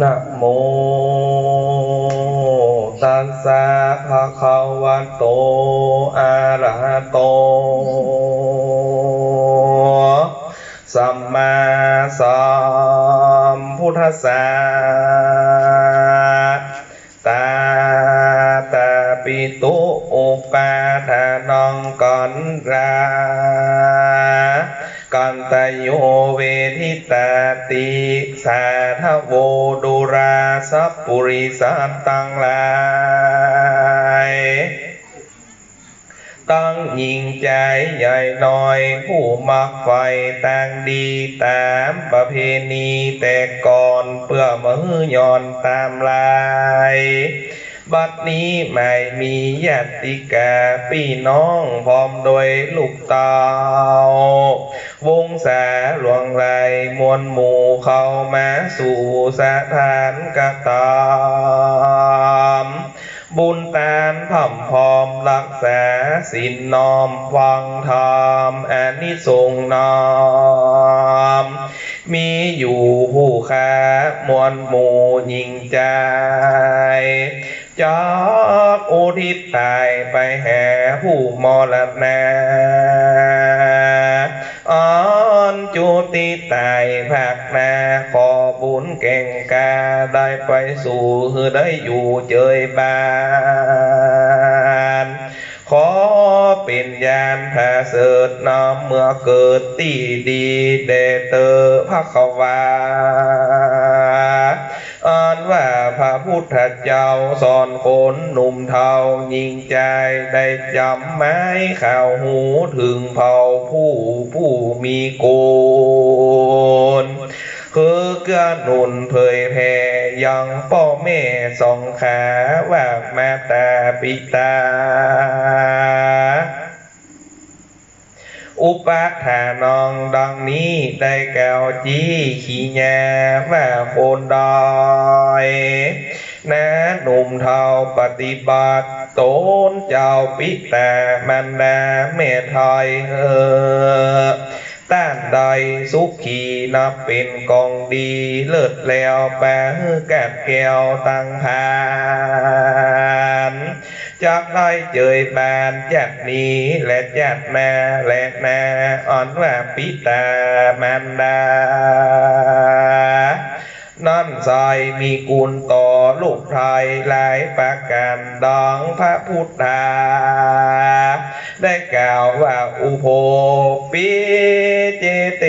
นะโมตัสสะภะคะวะโต อะระหะโต สัมมาสัมพุทธัสสะตาตาปิตุอุปาทานังกันรา กันตโยเวทิตาติสาทโวดุราสัพปุริสัตตังลายตั้งยิงใจใหญ่น้อย ผู้มักไฟต่างดีตามประเพณีแต่ก่อนเพื่อมือย่อนตามลาย บัดนี้ไม่มีญาติกาพี่น้องพร้อมโดยลูกเตาวงศาหลวงไรมวลหมู่เข้ามาสู่สถานกตามบุญตานผ่ำพร้อมรักษาสินน้อมฟังธรรมอานิสงส์น้อม มีอยู่ผู้ค้ามวลหมู่ยิงใจ จากอุทิศตายไปแห่ผู้มรณาอ่อนจุติตายภาคนาขอบุญเก่งกาได้ไปสู่คือได้อยู่เจยบานขอเป็นยานพาเสดนำเมื่อเกิดตีดีเดเตอพระควาอ่านว่า พระพุทธเจ้าสอนคนหนุ่มเทายิงใจได้จำไม้ข่าวหูถึงเผ่าผู้ผู้มีโกนคือเกื้อหนุนเผยแผ่ยังพ่อแม่สองขาว่ามาตาปิตา อุปทานองดังนี้ได้แก้วจีขี้แงว่าโคนดอยนะหนุ่มเทาปฏิบัติตนเจ้าปิตามันดาเมทอยเออต้านใดสุขีนับเป็นกองดีเลิศแล้วแปะแกดแก้วตั้งพาน จากได้เจยบานจัดนี้และจัดมาและนาอ่อนว่าปิตามันดานั่นใสมีกุลต่อลูกไทยหลายประการดังพระพุทธา ได้กล่าวว่าอุโภปิเจเต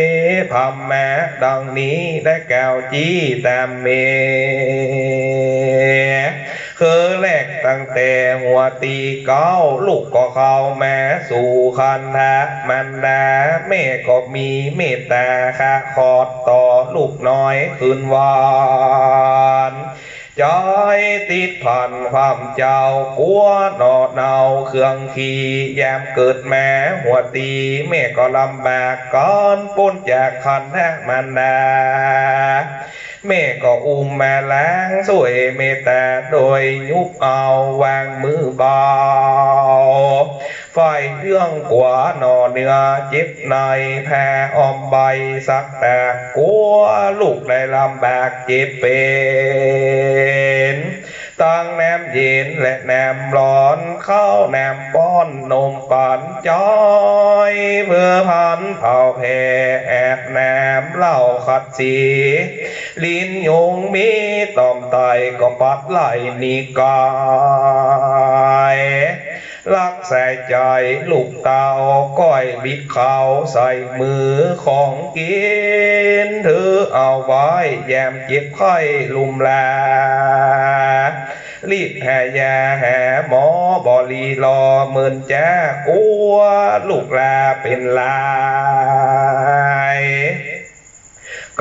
พัมมะดังนี้ได้กล่าวจี้ตามเม คือแรกตั้งแต่หัวตีเก้าลูกก็เข้าแม่สู่คันทะมันดาแม่ก็มีเมตตาค่ะขอดต่อลูกน้อยคืนวาน จอยติดผ่อนความเจ้ากัวหนอเนาเครื่องขี่แยมเกิดแม่หัวตีแม่ก็ลำบากก่อนพ้นจากคันธะมันดาแม่ก็อุ้มมาล้างสวยเมตตาโดยยุบเอาวางมือเบา ฝ่ายเรื่องกว่าหนอเนื้อจ็บในแพออมใบสักแต่กลัวลูกได้ลำแบกจ็บเป็นตั้งแนมเย็นและแนมร้อนเข้าแนมป้อนนมปันจอยเพื่อพันเผาแผ่แอบแนมเหล่าขัดสี ลิ้นยงมีต่อมไตก็ปัดไหลนิกาย รักใส่ใจลูกเตาก้อยบิดเขาใส่มือของกินถือเอาไว้แยมเจ็บไข้ลุมลารีบแห่ยาแห่หมอบอลีรอหมื่นจ้ากลัวลูกลาเป็นลาย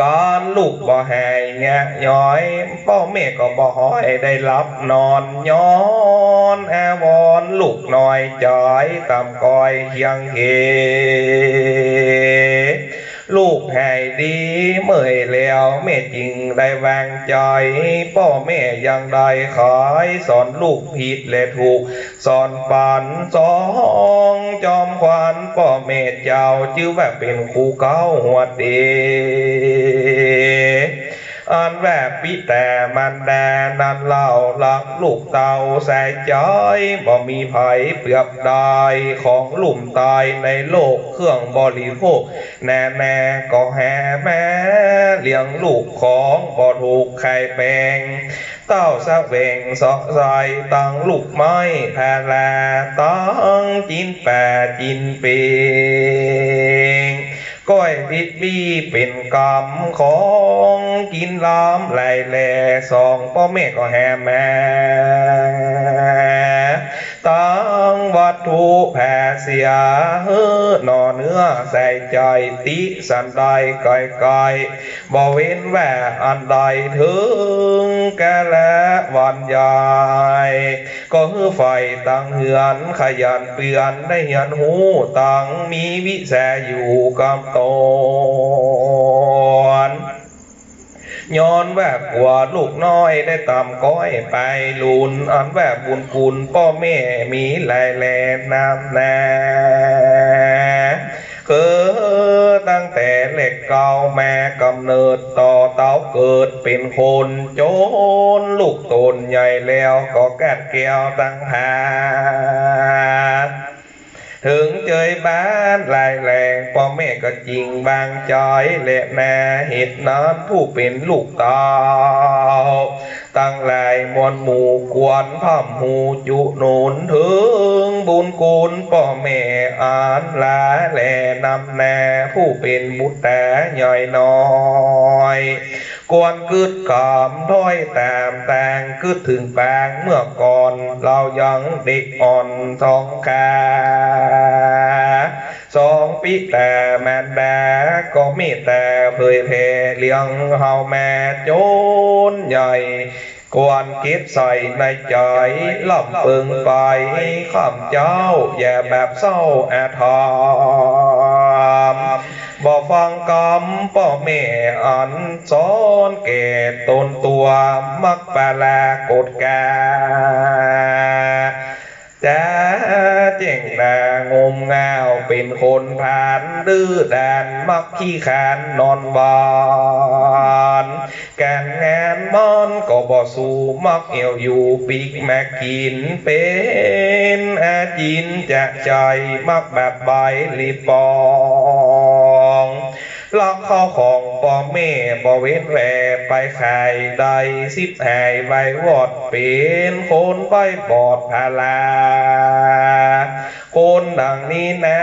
ก้อนลูกบ่หายแงะย้อยพ่อแม่ก็บ่หอยได้รับนอนย้อนอาวอนลูกน้อยจอยตำกอยเคียงเห ลูกให้ดีเมื่อยแล้วแม่จริงได้วางใจพ่อแม่ยังได้ขายสอนลูกผิดและถูก สอนปันสองจอมขวัญพ่อแม่เจ้าจื้อว่าเป็นครูเก้าหัวเด อันแบบปีแต่มันแดนันเล่าลักลูกเต่าใส่ใจบ่มีไผเปรียบได้ของหลุ่มตายในโลกเครื่องบริโภค แน่แน่ก็แห่แม่เลี้ยงลูกของบ่ถูกใครแปลงเต้าสะเวงสอกใส่ตังลูกไม้แพรแลตังจินแปดจินเปง ก้อยบิบีเป็นกรรมของกินล้ำไหลแหล่สองพ่อแม่ก็แห่แม่ ตังวัตถุแผ่เสียเฮ้อหนอเนื้อใส่ใจติสันใดไก่ไก่บ่เว้นแหวอันใดถึงแกและวันใหญ่ก็ฮือไฟตั้งเหือนขยันเปลี่ยนได้เหียนหูตั้งมีวิแสอยู่กำโต ย้อนแวบกว่าลูกน้อยได้ตามก้อยไปลุนอันแวบบุญคุณพ่อแม่มีหลายแลน้ำแน่คือตั้งแต่เล็กเก่าแม่กำเนิดต่อเต้าเกิดเป็นคนโจรลูกตนใหญ่แล้วก็แก้แก้วตั้งหา ถึงเจยบ้านลายแรงพ่อแม่ก็จริงบางจอยและแน่เห็ดนอนผู้เป็นลูกตา ตั้งหลายมวลหมู่กวนพ่อมหูจุหนุนถึงบุญคุณพ่อแม่อานลาแลนำแน่ผู้เป็นบุตรแต่ใหญ่น้อยกวนกึดกามถ้อยแตมแตงกึดถึงแปงเมื่อก่อน เรายังเด็กอ่อนสองขา สองปีแต่แม่แดก็มีแต่เผยเพเลี้ยงเฮาแม่โจนใหญ่กวนเก็บใส่ในใจล่ำเปิงไปข้ามเจ้า อย่าแบบเศร้าแอทามบอกฟังกำพ่อแม่อันสอนแก่ตนตัวมักแปลากดแก จะเจ๋งดางมงาวเป็นคนผ่านดื้อดานมักขี้ขานนอนบานการงานมันก็บ่สู้มักเอวอยู่ปีกแม่กินเป็นอาจินจะใจมักแบบใบลีปองลักข้าของ พ่อแม่บ่เว้นแหวไปขายได้สิบหายใบวอดเป็นคนใบบอดพาลา คนดังนี้นะ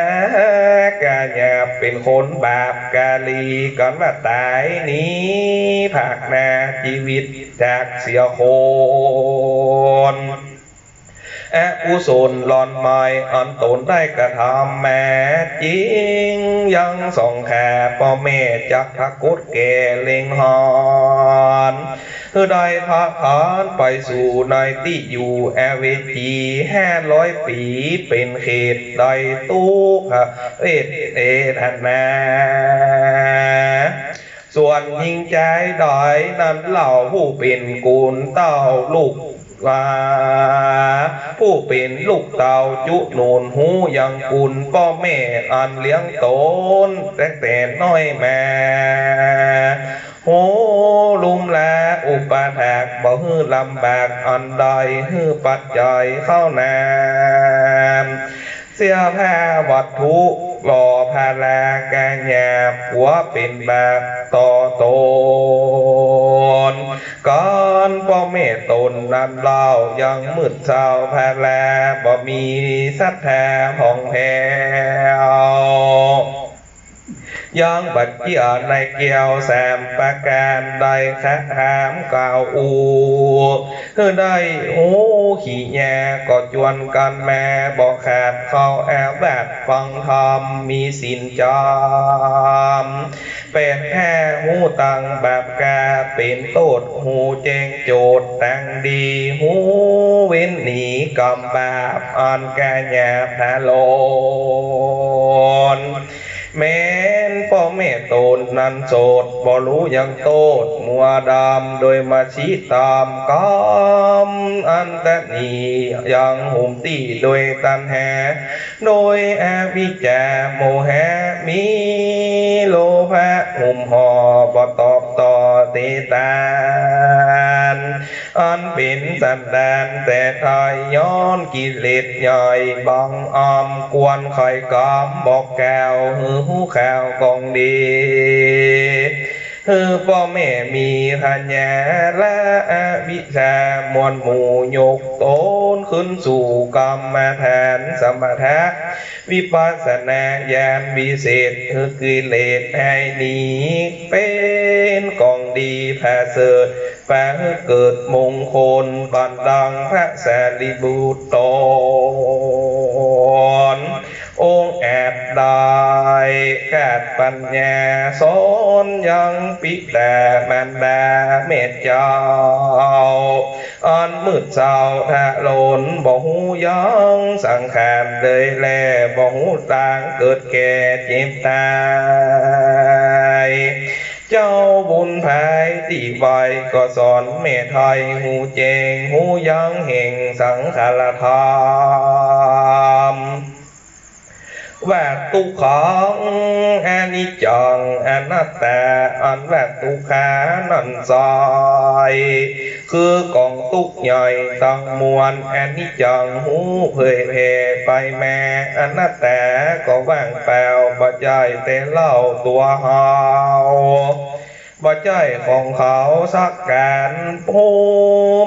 กาอย่าเป็นคนบาปกาลีก่อนว่าตายนี้ผักนาชีวิตจากเสียคน อะกุศลหลอนไม้อันตนได้กระทำแม่จริง ยังส่องแค่พ่อแม่จักทักกุดแก่เล็งหอนคือได้พาพานไปสู่ในที่อยู่แอเวจีแห้ร้อยปีเป็นเขตใดตู้ค่ะเอตเอธนาส่วนยิงใจดอยนั้นเหล่าผู้เป็นกูลเต้าลูก ว่าผู้เป็นลูกเต่าจุโนนหูยังกุลพ่อแม่อันเลี้ยงตนแต่แต่น้อยแม่โหลุมแลอุปถากบ่ฮือลำบากอันใดฮือปัจจัยเข้านามเสื้อผ้าวัตถุหล่อพาลากาหยาบหัวเป็นแบบต่อต นก่อนพ่อแม่ตนนั้นเล่ายังมืดเศร้าแพาลบ่มีสัทธาผ่องแพ้ วยังบัดเกี่ยในเกี่ยวแสมประการใดคะถามกล่าวอูเพื่อได้โอ้ขี่แย่ก็จวนกันแม่บอกขาดเขาแอบแบบฟังธรรมมีสินจามเป็นแค่หูตังแบบกาเป็นโตดหูเจงโจดแต่งดีหูเว้นหนีกำบาปอันกาแยาพลนแม้ พ่อแม่โตนนันโสดบ่รู้ยังโตดมัวดำโดยมาชี้ตามกามอันแต่นี้ยังหุ่มตีโดยตันแหโดยอวิจจาโมแหมีโลภะหุ่มห่อบตอบต่อติตา อันเป็นสันดานแต่ทายย้อนกิเลสใหญ่บังออมกวนไข่กอมบอกแก้วหือหูแขวกองดี ฮือพ่อแม่มีพัญญาและอวิชามวลหมู่ยกโตนขึ้นสู่กรรมฐานสมถะวิปัสสนาญาณวิเศษคือกิเลสให้หนีเป็นกองดีแผ่เสริฐแปลเกิดมงคลบันดังพระสารีบุตร ปัญญาสอนยังปิดามันดาเมตเจ้าอันมืดเจ้าทะโลนบ่หูยังสังขารเลยแลบ่หูต่างเกิดแก่เจ็บตายเจ้าบุญภายตีไวก็สอนเมไทยหูเจงหูยังเห่งสังขารธรรม ว่าตุของอนิจจังอนัตตาอันว่าทุขานันซอยคือกองตุกใหญ่ตั้งมวลอนิจจังหูเผยแผ่ไปแม่อนัตตาก็ว่างเปล่าปัจจัยแต่เล่าตัวเฮา บ่ใจของเขาสักการผู้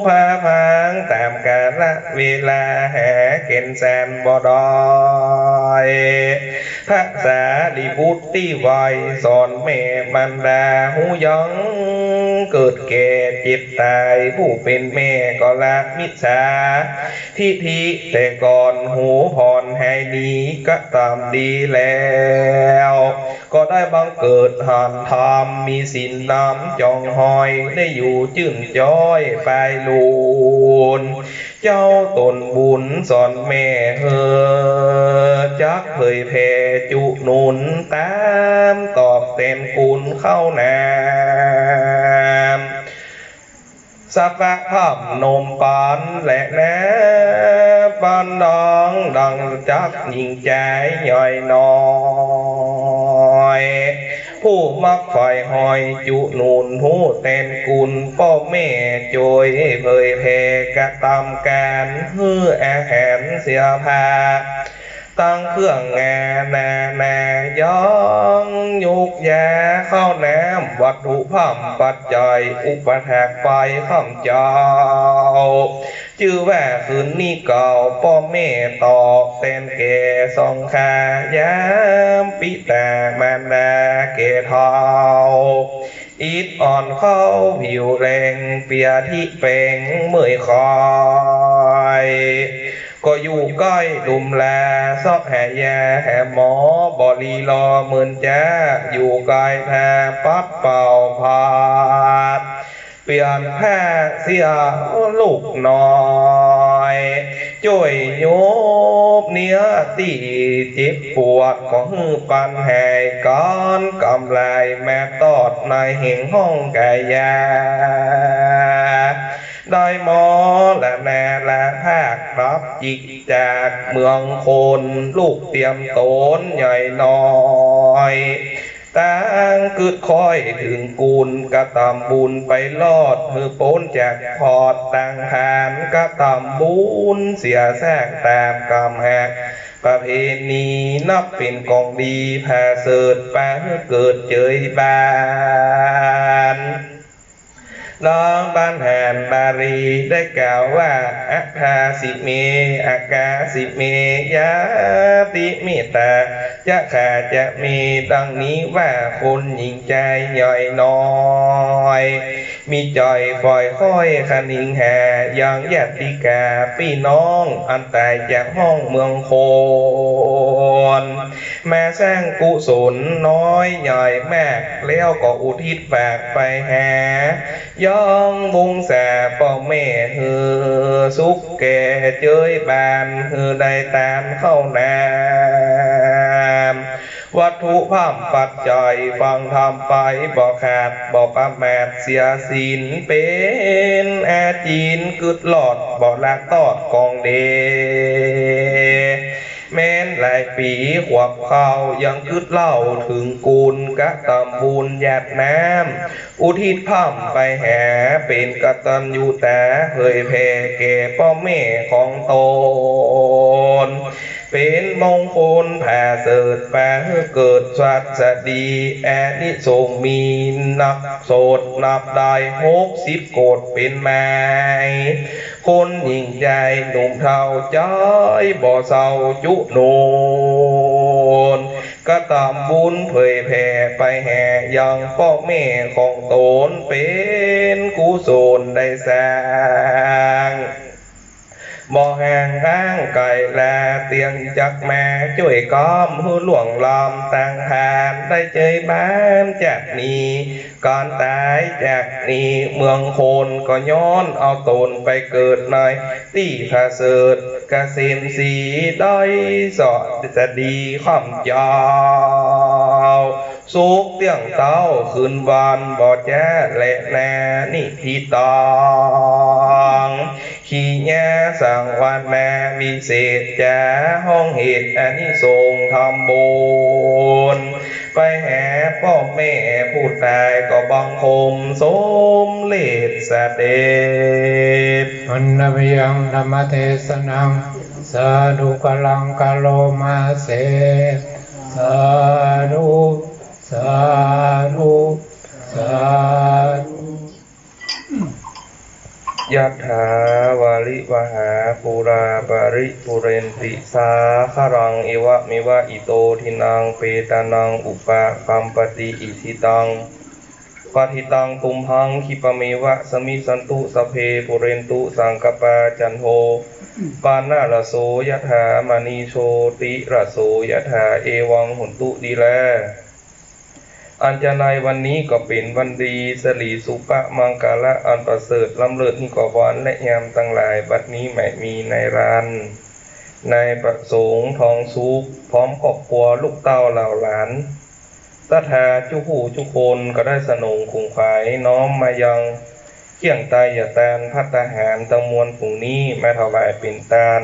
พาพังแตามกาลเวลาแห่เก็นแสนบ่ดอยพระสาดีบุตรที่ไวสอนแม่มันดาหูยังเกิดแก่เจ็บตายผู้เป็นแม่ก็ละมิจฉาทิฐิแต่ก่อนหูผ่อนให้ดีก็ตามดีแล้ว ก็ได้บังเกิดหันธรรมมีสิน้ำจองหอยได้อยู่จื่นจ้อยไปลูน เจ้าตนบุญสอนแม่เฮอจักเผยแผ่จุหนุนตามตอบเต็มคุณเข้านามสักะภาพนมปานและแนปานดังดังจักยิงใจย่อยน้อย ผู้มักฝ่ายหอยจุนูนผู้เต็นกุลก็แม่โจยเผยแผ่กระทำการเฮืออแหนเสียพา ตั้งเครื่องแงแน่แนย่องยุกแย่เข้าแนมวัตถุพัมปัจจัยอุปถากไปข้ามเจ้าชื่อแว่าคืนนี้เก่าพ่อแม่ตอกเต้นเกสองขายามปิตามานดาเกเทาอิดอ่อนเข้าผิวแรงเปียที่เป่งเมื่อยคอย ก็อยู่ใกล้ดุมแลซอกแห่ยาแห่หมอบอรีรอหมื่นจ้า อยู่ไกลแพ้ปัดเป่าพาดเปลี่ยนแพ้เสียลูกน้อยจ่วยโยบเนื้อตีจ็บปวดของปันแห่ก้อนกำไรแม่ตอดในเหงห้องกายา ได้หมอและแม่และภาครับจิกจากเมืองคนลูกเตรียมโตนใหญ่น้อยต่างกึดคอยถึงกูลกระตำบุญไปลอด มือโป้นจากพอดต่างหานกระตำบุญเสียแทกตามกำแหกประเพณีนับเป็นกองดีแผ่เสดแปเกิดเจยบาน น้องบ้านแห่นบารีได้กล่าวว่าอาคาสิเมอากาสิเมยาติมิตาจะขาจะมีดังนี้ว่าคนหญิงใจย่อยน้อย มีจอยฝอยค่อยคณิงแห่ยังญาติกาพี่น้อง อันตายจากห้องเมืองโคนแม่แซงกุศลน้อยใหญ่แม่แล้วก็อุทิศฝากไปแห่ย่องบุงแสพ่อแม่ฮือสุขแก่เจยบานฮือได้ตามเข้านามวัตถุพร่ำปัจจัยฟังทำไปบอกขาดบอกประแมดเสียสินเป็นแอจีนกึดหลอดบอกละตอดกองเด แม้นหลายปีขวบเข้ายังคืดเล่าถึงกูลกะตำบุญหยาดน้ำอุทิศพ่ำไปแห่เป็นกะตัญญูแต่เผยแผ่แก่พ่อแม่ของตน เป็นมงคลแผ่เสดแปรให้เกิดสวัสดี แอนิสงมีนับโสดนับได้หกสิบโกดเป็นแม่คนยิ่งใจหนุ่มเท่าใจบ่เศร้าจุโนนก็ตามบุญเผยแผ่ไปแห่ยังพ่อแม่ของตนเป็นกุศลได้แสง บ่แห่งห้างไก่แลเตียงจักแม่ช่วยก้อมหูหลวงลอมต่างหานได้เจยบ้านจากนี้ก่อนตายจากนี้เมืองโคนก็ย้อนเอาตนไปเกิดในที่พาเสดกเกษมสีด้อยสอดจะดีความยาว สุกเตียงเต้าคืนวานบ่แจ้และแน่นี่ที่ตองขี้แง่สั่งวันแม่มีเศษแจ้ห้องเหตุอันนี้ทรงทำบุญไปแห่พ่อแม่ผู้ตายก็บังคมสมเลดสเด็จมันนบยังธรรมเทศนังสาธุกลังกะโลมาเส สาธุสาธุสาธุยัตถาวาลิวหาปูราปาริปุเรนติสาคารังเอวะเมวะอิโตทินังเปตานังอุปะคัมปติอิทิตัง ปะทิตังตุมหังคิปเมวะสมิสันตุสเพปุเรนตุสังกปาจันโทปานาละโสยถามณีโชติระโสยถาเอวังหุนตุดีแล อันจะในวันนี้ก็เป็นวันดีสลีสุปะมังกาละอันประเสริฐลำเลิศนี่ก็วันและยามตั้งหลายบัดนี้ไม่มีในร้านในประสงค์ทองสุกพร้อมครอบครัวลูกเต้าเหล่าหลาน ตถาจุหูจุคนก็ได้สนงคุงขายน้อมมายังเกี่ยงตายอย่าแตนพัตหารตะมวลผุงนี้มาถวายเป็นตาล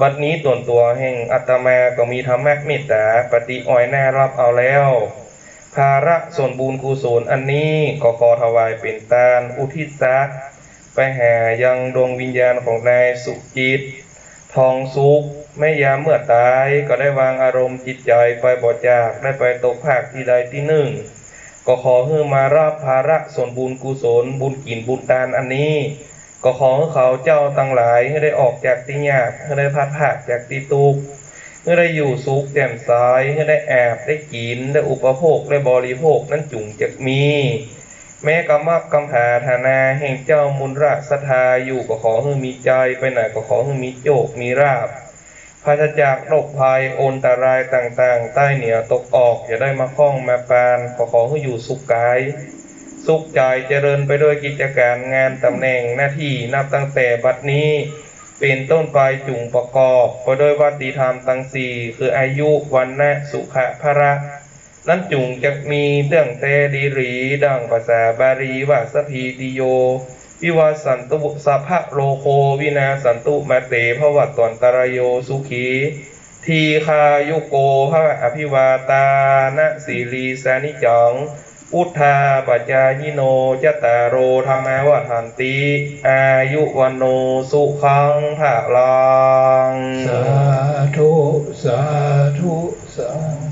บัดนี้ตนตัวแห่งอัตมาก็มีธรรมะเมตตาปฏิอ้อยแน่รับเอาแล้ว ภาระส่วนบุญกุศลอันนี้ก็ขอถวายเป็นตานอุทิศซักไปแห่ยังดวงวิญญาณของนายสุจิต ทองสุข ไม่ยามเมื่อตายก็ได้วางอารมณ์จิตใจไปบอดจากได้ไปตกภาคที่ใดที่หนึ่ง ก็ขอให้มารับภาระส่วนบุญกุศลบุญกินบุญทานอันนี้ ก็ขอให้เขาเจ้าตั้งหลายให้ได้ออกจากที่ยากให้ได้พัดผากจากที่ตุกข์เมื่อได้อยู่สุขแจ่มใสเมื่อได้แอบได้กินได้อุปโภคได้บริโภคนั้นจุงจะมี แม้กำมักกำหาธานาแห่งเจ้ามุนราสทธาอยู่ก็ขอให้มีใจไปไหนก็ขอให้มีโจกมีราบ พาจากโรคภัยโอนตรายต่างๆ ใต้เหนือตกออกอย่าได้มาคล้องมาปานก็ขอให้อยู่สุขกาย สุขใจเจริญไปด้วยกิจการงานตำแหน่งหน้าที่นับตั้งแต่บัดนี้ เป็นต้นไปจุงประกอบไปด้วยวัติธรรมตั้งสี่คืออายุวันนะสุขะพระนั้นจุงจะมีเรื่องเตดีรีดังภาษาบาลีว่าสพีติโย วิวาสันตุสัพพะโลโควินาสันตุมาเตภวัตตวนตรโยสุขีทีคายุโกภะอภิวาตานะสีลีสานิจังพุทธาปัจจายิโนจตารโรธรรมวทันติ อายุวันโนสุขังภาลัง สาธุ สาธุ สาธุ